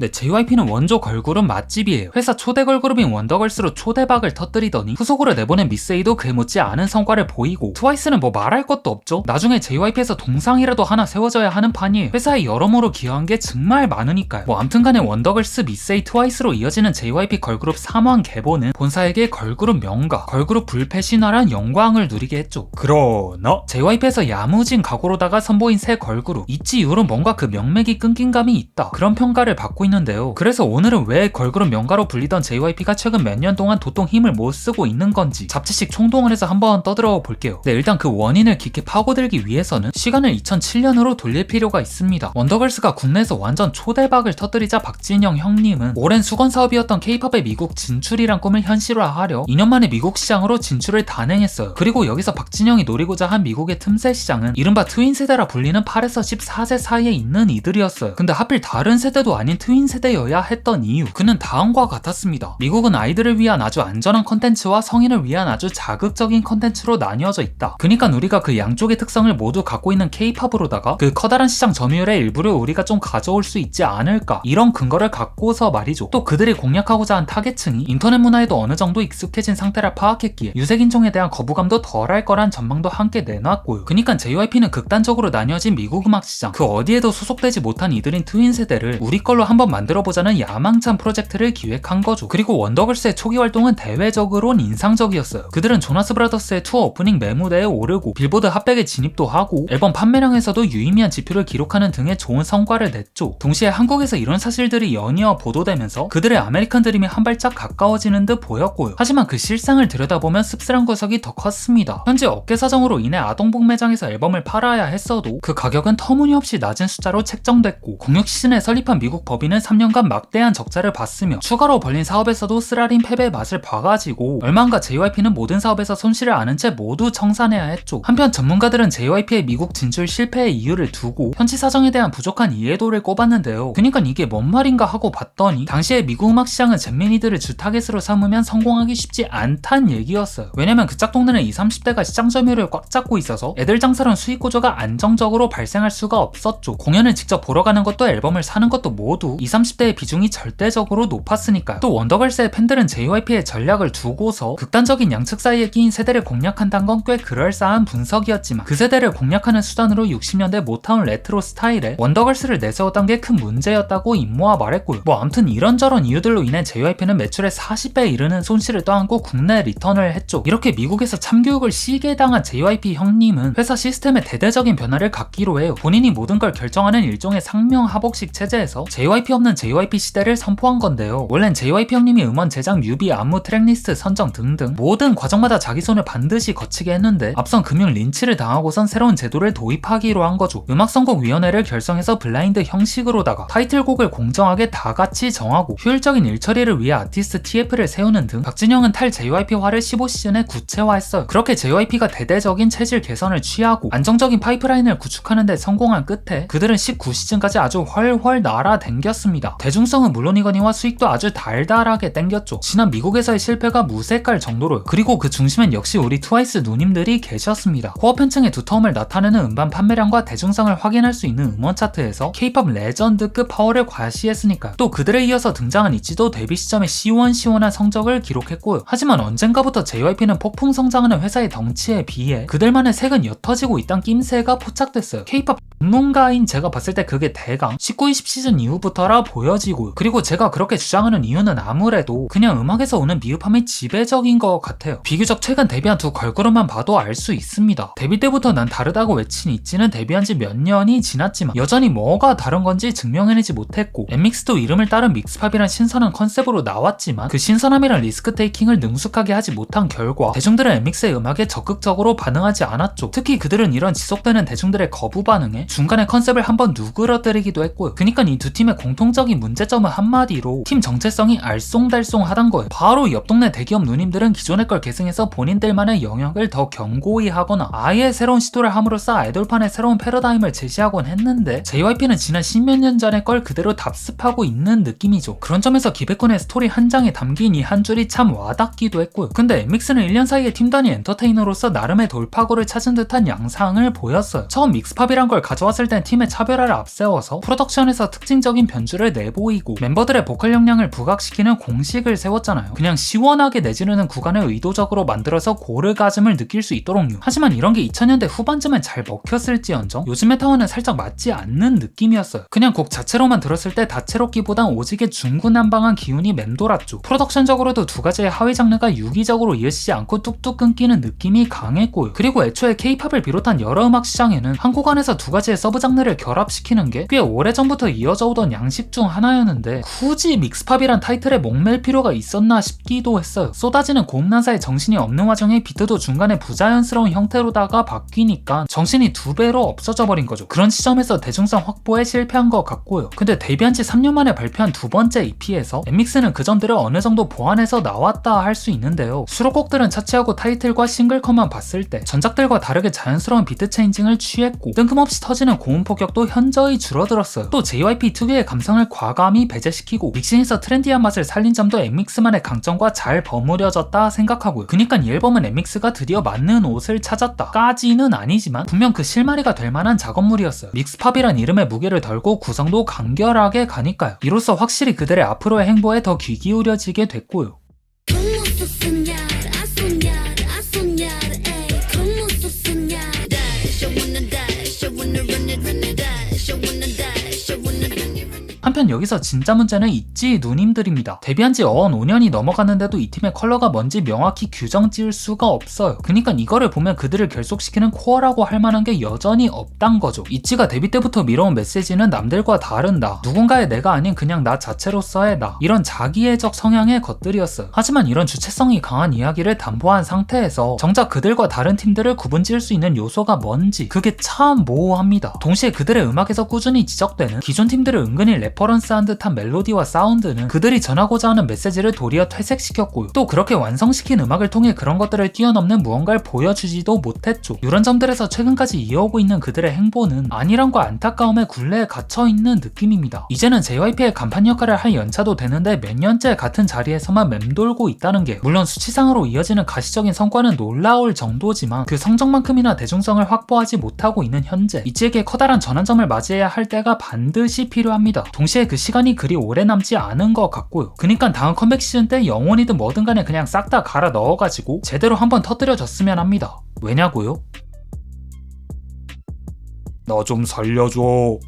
네, JYP는 원조 걸그룹 맛집이에요. 회사 초대 걸그룹인 원더걸스로 초대박을 터뜨리더니 후속으로 내보낸 미스에이도 그에 못지 않은 성과를 보이고 트와이스는 뭐 말할 것도 없죠. 나중에 JYP에서 동상이라도 하나 세워져야 하는 판이에요. 회사에 여러모로 기여한 게 정말 많으니까요. 뭐 암튼간에 원더걸스, 미스에이, 트와이스로 이어지는 JYP 걸그룹 3왕 개보는 본사에게 걸그룹 명가, 걸그룹 불패 신화란 영광을 누리게 했죠. 그러나 JYP에서 야무진 각오로다가 선보인 새 걸그룹 있지 이후로 뭔가 그 명맥이 끊긴 감이 있다. 그런 평가를 받고 있는데요. 그래서 오늘은 왜 걸그룹 명가로 불리던 JYP가 최근 몇 년 동안 도통 힘을 못 쓰고 있는 건지 잡지식 총동을 해서 한번 떠들어 볼게요. 네, 일단 그 원인을 깊게 파고들기 위해서는 시간을 2007년으로 돌릴 필요가 있습니다. 원더걸스가 국내에서 완전 초대박을 터뜨리자 박진영 형님은 오랜 수건 사업이었던 K-팝의 미국 진출이란 꿈을 현실화하려 2년 만에 미국 시장으로 진출을 단행했어요. 그리고 여기서 박진영이 노리고자 한 미국의 틈새 시장은 이른바 트윈 세대라 불리는 8에서 14세 사이에 있는 이들이었어요. 근데 하필 다른 세대도 아닌 트윈 세대여야 했던 이유 그는 다음과 같았습니다. 미국은 아이들을 위한 아주 안전한 컨텐츠와 성인을 위한 아주 자극적인 컨텐츠로 나뉘어져 있다. 그니까 우리가 그 양쪽의 특성을 모두 갖고 있는 K-팝으로다가 그 커다란 시장 점유율의 일부를 우리가 좀 가져올 수 있지 않을까 이런 근거를 갖고서 말이죠. 또 그들이 공략하고자 한 타겟층이 인터넷 문화에도 어느 정도 익숙해진 상태라 파악했기에 유색인종에 대한 거부감도 덜할 거란 전망도 함께 내놨고요. 그니까 JYP는 극단적으로 나뉘어진 미국 음악 시장 그 어디에도 소속되지 못한 이들인 트윈 세대를 우리 걸로 한번 만들어보자는 야망찬 프로젝트를 기획한 거죠. 그리고 원더걸스의 초기 활동은 대외적으론 인상적이었어요. 그들은 조나스 브라더스의 투어 오프닝 매무대에 오르고 빌보드 핫백에 진입도 하고 앨범 판매량에서도 유의미한 지표를 기록하는 등의 좋은 성과를 냈죠. 동시에 한국에서 이런 사실들이 연이어 보도되면서 그들의 아메리칸 드림이 한 발짝 가까워지는 듯 보였고요. 하지만 그 실상을 들여다보면 씁쓸한 구석이 더 컸습니다. 현재 업계 사정으로 인해 아동복 매장에서 앨범을 팔아야 했어도 그 가격은 터무니없이 낮은 숫자로 책정됐고 공육 시즌에 설립한 미국 법인은 3년간 막대한 적자를 봤으며 추가로 벌린 사업에서도 쓰라린 패배의 맛을 봐가지고 얼마인가 JYP는 모든 사업에서 손실을 아는 채 모두 청산해야 했죠. 한편 전문가들은 JYP의 미국 진출 실패의 이유를 두고 현지 사정에 대한 부족한 이해도를 꼽았는데요. 그니까 이게 뭔 말인가 하고 봤더니 당시에 미국 음악 시장은 잼민이들을 주 타겟으로 삼으면 성공하기 쉽지 않단 얘기였어요. 왜냐면 그 짝 동네는 20, 30대가 시장 점유율을 꽉 잡고 있어서 애들 장사론 수익 구조가 안정적으로 발생할 수가 없었죠. 공연을 직접 보러 가는 것도 앨범을 사는 것도 모두 20, 30대의 비중이 절대적으로 높았으니까요. 또 원더걸스의 팬들은 JYP의 전략을 두고서 극단적인 양측 사이에 끼인 세대를 공략한다는 건 꽤 그럴싸한 분석이었지만 그 세대를 공략하는 수단으로 60년대 모타운 레트로 스타일의 원더걸스를 내세웠던 게 큰 문제였다고 임모아 말했고요. 뭐 암튼 이런저런 이유들로 인해 JYP는 매출의 40배에 이르는 손실을 떠안고 국내 리턴을 했죠. 이렇게 미국에서 참교육을 시게 당한 JYP 형님은 회사 시스템의 대대적인 변화를 갖기로 해요. 본인이 모든 걸 결정하는 일종의 상명하복식 체제에서 JYP 없는 JYP 시대를 선포한 건데요. 원래는 JYP 형님이 음원 제작, 뮤비, 안무, 트랙리스트 선정 등등 모든 과정마다 자기 손을 반드시 거치게 했는데 앞선 금융 린치를 당하고선 새로운 제도를 도입하기로 한 거죠. 음악선곡위원회를 결성해서 블라인드 형식으로다가 타이틀곡을 공정하게 다 같이 정하고 효율적인 일처리를 위해 아티스트 TF를 세우는 등 박진영은 탈 JYP화를 15시즌에 구체화했어요. 그렇게 JYP가 대대적인 체질 개선을 취하고 안정적인 파이프라인을 구축하는 데 성공한 끝에 그들은 19시즌까지 아주 훨훨 날아댕겼 습니다. 대중성은 물론이거니와 수익도 아주 달달하게 땡겼죠. 지난 미국에서의 실패가 무색할 정도로 그리고 그 중심엔 역시 우리 트와이스 누님들이 계셨습니다. 코어 팬층의 두터움을 나타내는 음반 판매량과 대중성을 확인할 수 있는 음원 차트에서 K-팝 레전드급 파워를 과시했으니까 또 그들에 이어서 등장한 있지도 데뷔 시점에 시원시원한 성적을 기록했고요. 하지만 언젠가부터 JYP는 폭풍 성장하는 회사의 덩치에 비해 그들만의 색은 옅어지고 있단 낌새가 포착됐어요. K-팝 전문가인 제가 봤을 때 그게 대강 19, 20 시즌 이후부터라 보여지고요. 그리고 제가 그렇게 주장하는 이유는 아무래도 그냥 음악에서 오는 미흡함이 지배적인 것 같아요. 비교적 최근 데뷔한 두 걸그룹만 봐도 알 수 있습니다. 데뷔 때부터 난 다르다고 외친 있지는 데뷔한 지 몇 년이 지났지만 여전히 뭐가 다른 건지 증명해내지 못했고 엠믹스도 이름을 따른 믹스팝이란 신선한 컨셉으로 나왔지만 그 신선함이란 리스크 테이킹을 능숙하게 하지 못한 결과 대중들은 엠믹스의 음악에 적극적으로 반응하지 않았죠. 특히 그들은 이런 지속되는 대중들의 거부 반응에 중간에 컨셉을 한번 누그러뜨리기도 했고요. 그니까 이 두 팀의 공통적인 문제점은 한마디로 팀 정체성이 알쏭달쏭하단 거예요. 바로 옆 동네 대기업 누님들은 기존의 걸 계승해서 본인들만의 영역을 더 견고히 하거나 아예 새로운 시도를 함으로써 아이돌판의 새로운 패러다임을 제시하곤 했는데 JYP는 지난 십몇 년 전의 걸 그대로 답습하고 있는 느낌이죠. 그런 점에서 기백군의 스토리 한 장에 담긴 이 한 줄이 참 와닿기도 했고요. 근데 엠믹스는 1년 사이에 팀 단위 엔터테이너로서 나름의 돌파구를 찾은 듯한 양상을 보였어요. 처음 믹스팝이란 걸 가장 가져왔을 땐 팀의 차별화를 앞세워서 프로덕션에서 특징적인 변주를 내보이고 멤버들의 보컬 역량을 부각시키는 공식을 세웠잖아요. 그냥 시원하게 내지르는 구간을 의도적으로 만들어서 고르가즘을 느낄 수 있도록요. 하지만 이런 게 2000년대 후반쯤엔 잘 먹혔을지언정 요즘의 타워는 살짝 맞지 않는 느낌이었어요. 그냥 곡 자체로만 들었을 때 다채롭기보단 오직에 중구난방한 기운이 맴돌았죠. 프로덕션적으로도 두 가지의 하위 장르가 유기적으로 이어지지 않고 뚝뚝 끊기는 느낌이 강했고요. 그리고 애초에 케이팝을 비롯한 여러 음악 시장에는 한 구간에서 두 가지 의 서브 장르를 결합시키는 게 꽤 오래전부터 이어져 오던 양식 중 하나였는데 굳이 믹스팝이란 타이틀에 목맬 필요가 있었나 싶기도 했어요. 쏟아지는 고음난사에 정신이 없는 와중에 비트도 중간에 부자연스러운 형태로다가 바뀌니까 정신이 두 배로 없어져 버린 거죠. 그런 시점에서 대중성 확보에 실패한 것 같고요. 근데 데뷔한 지 3년 만에 발표한 두 번째 EP에서 엠믹스는 그 점들을 어느 정도 보완해서 나왔다 할 수 있는데요. 수록곡들은 차치하고 타이틀과 싱글컷만 봤을 때 전작들과 다르게 자연스러운 비트 체인징을 취했고 뜬금없이 터 지는 고음 폭격도 현저히 줄어들었어요. 또 JYP 특유의 감성을 과감히 배제시키고 믹싱에서 트렌디한 맛을 살린 점도 엠믹스만의 강점과 잘 버무려졌다 생각하고요. 그니까 이 앨범은 엠믹스가 드디어 맞는 옷을 찾았다. 까지는 아니지만 분명 그 실마리가 될 만한 작업물이었어요. 믹스팝이란 이름의 무게를 덜고 구성도 간결하게 가니까요. 이로써 확실히 그들의 앞으로의 행보에 더 귀 기울여지게 됐고요. 한편 여기서 진짜 문제는 있지 누님들입니다. 데뷔한 지 어언 5년이 넘어갔는데도 이 팀의 컬러가 뭔지 명확히 규정 지을 수가 없어요. 그니까 이거를 보면 그들을 결속시키는 코어라고 할 만한 게 여전히 없단 거죠. 이치가 데뷔 때부터 밀어온 메시지는 남들과 다른 나, 누군가의 내가 아닌 그냥 나 자체로서의 나, 이런 자기애적 성향의 것들이었어요. 하지만 이런 주체성이 강한 이야기를 담보한 상태에서 정작 그들과 다른 팀들을 구분 지을 수 있는 요소가 뭔지 그게 참 모호합니다. 동시에 그들의 음악에서 꾸준히 지적되는 기존 팀들을 은근히 레퍼 런스한 듯한 멜로디와 사운드는 그들이 전하고자 하는 메시지를 도리어 퇴색시켰고요. 또 그렇게 완성시킨 음악을 통해 그런 것들을 뛰어넘는 무언가를 보여주지도 못했죠. 이런 점들에서 최근까지 이어오고 있는 그들의 행보는 안일함과 안타까움의 굴레에 갇혀있는 느낌입니다. 이제는 JYP의 간판 역할을 할 연차도 되는데 몇 년째 같은 자리에서만 맴돌고 있다는 게 물론 수치상으로 이어지는 가시적인 성과는 놀라울 정도지만 그 성적만큼이나 대중성을 확보하지 못하고 있는 현재 이치에게 커다란 전환점을 맞이해야 할 때가 반드시 필요합니다. 동시에 그 시간이 그리 오래 남지 않은 것 같고요. 그니까 다음 컴백 시즌 때 영원이든 뭐든 간에 그냥 싹 다 갈아 넣어가지고 제대로 한번 터뜨려줬으면 합니다. 왜냐고요? 나 좀 살려줘.